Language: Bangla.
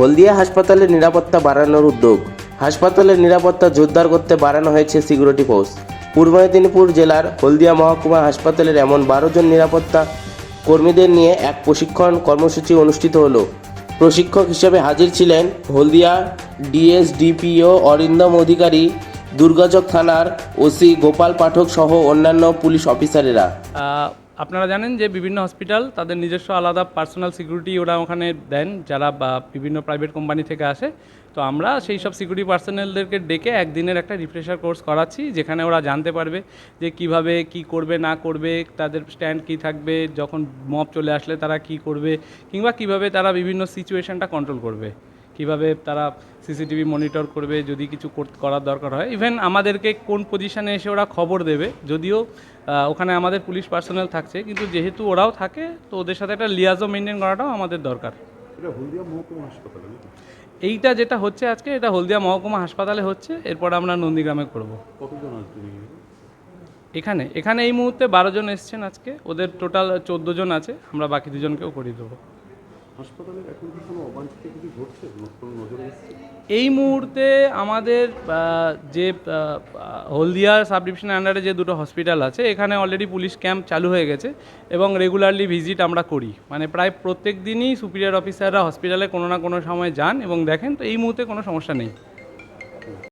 হলদিয়া হাসপাতালের নিরাপত্তা বাড়ানোর উদ্যোগ। হাসপাতালের নিরাপত্তা জোরদার করতে বাড়ানো হয়েছে সিকিউরিটি ফোর্স। পূর্ব মেদিনীপুর জেলার হলদিয়া মহকুমা হাসপাতালের এমন বারো জন নিরাপত্তা কর্মীদের নিয়ে এক প্রশিক্ষণ কর্মসূচি অনুষ্ঠিত হলো। প্রশিক্ষক হিসেবে হাজির ছিলেন হলদিয়া ডিএসডিপিও অরিন্দম অধিকারী, দুর্গাচক থানার ওসি গোপাল পাঠক সহ অন্যান্য পুলিশ অফিসারেরা। আপনারা জানেন যে বিভিন্ন হসপিটাল তাদের নিজস্ব আলাদা পার্সোনাল সিকিউরিটি ওরা ওখানে দেন, যারা বা বিভিন্ন প্রাইভেট কোম্পানি থেকে আসে। তো আমরা সেই সব সিকিউরিটি পার্সোনালদেরকে ডেকে একদিনের একটা রিফ্রেশার কোর্স করাচ্ছি, যেখানে ওরা জানতে পারবে যে কীভাবে, কি করবে, না করবে, তাদের স্ট্যান্ড কি থাকবে, যখন মব চলে আসলে তারা কি করবে, কিংবা কীভাবে তারা বিভিন্ন সিচুয়েশনটা কন্ট্রোল করবে। কীভাবে তারা সিসিটিভি মনিটর করবে যদি কিছু কর- করার দরকার হয় ইভেন আমাদেরকে কোন পজিশনে এসে ওরা খবর দেবে যদিও ওখানে আমাদের পুলিশ পার্সোনাল থাকছে কিন্তু যেহেতু ওরাও থাকে তো ওদের সাথে একটা লিয়াজও মেনটেন করাটাও আমাদের দরকার? এইটা যেটা হচ্ছে আজকে এটা হলদিয়া মহকুমা হাসপাতালে হচ্ছে এরপর আমরা নন্দীগ্রামে করব এখানে? এখানে এখানে এই মুহূর্তে বারো জন এসছেন আজকে ওদের টোটাল চোদ্দ জন আছে আমরা বাকি দুজনকেও করিয়ে দেবো এখন কি কোনো অবাঞ্ছিত কিছু ঘটছে? নজরে এই মুহূর্তে আমাদের যে হলদিয়া সাব ডিভিশনের আন্ডারে যে দুটো হসপিটাল আছে, এখানে অলরেডি পুলিশ ক্যাম্প চালু হয়ে গেছে এবং রেগুলারলি ভিজিট আমরা করি। মানে প্রায় প্রত্যেক দিনই সুপিরিয়র অফিসাররা হসপিটালে কোনো না কোনো সময় যান এবং দেখেন, তো এই মুহূর্তে কোনো সমস্যা নেই।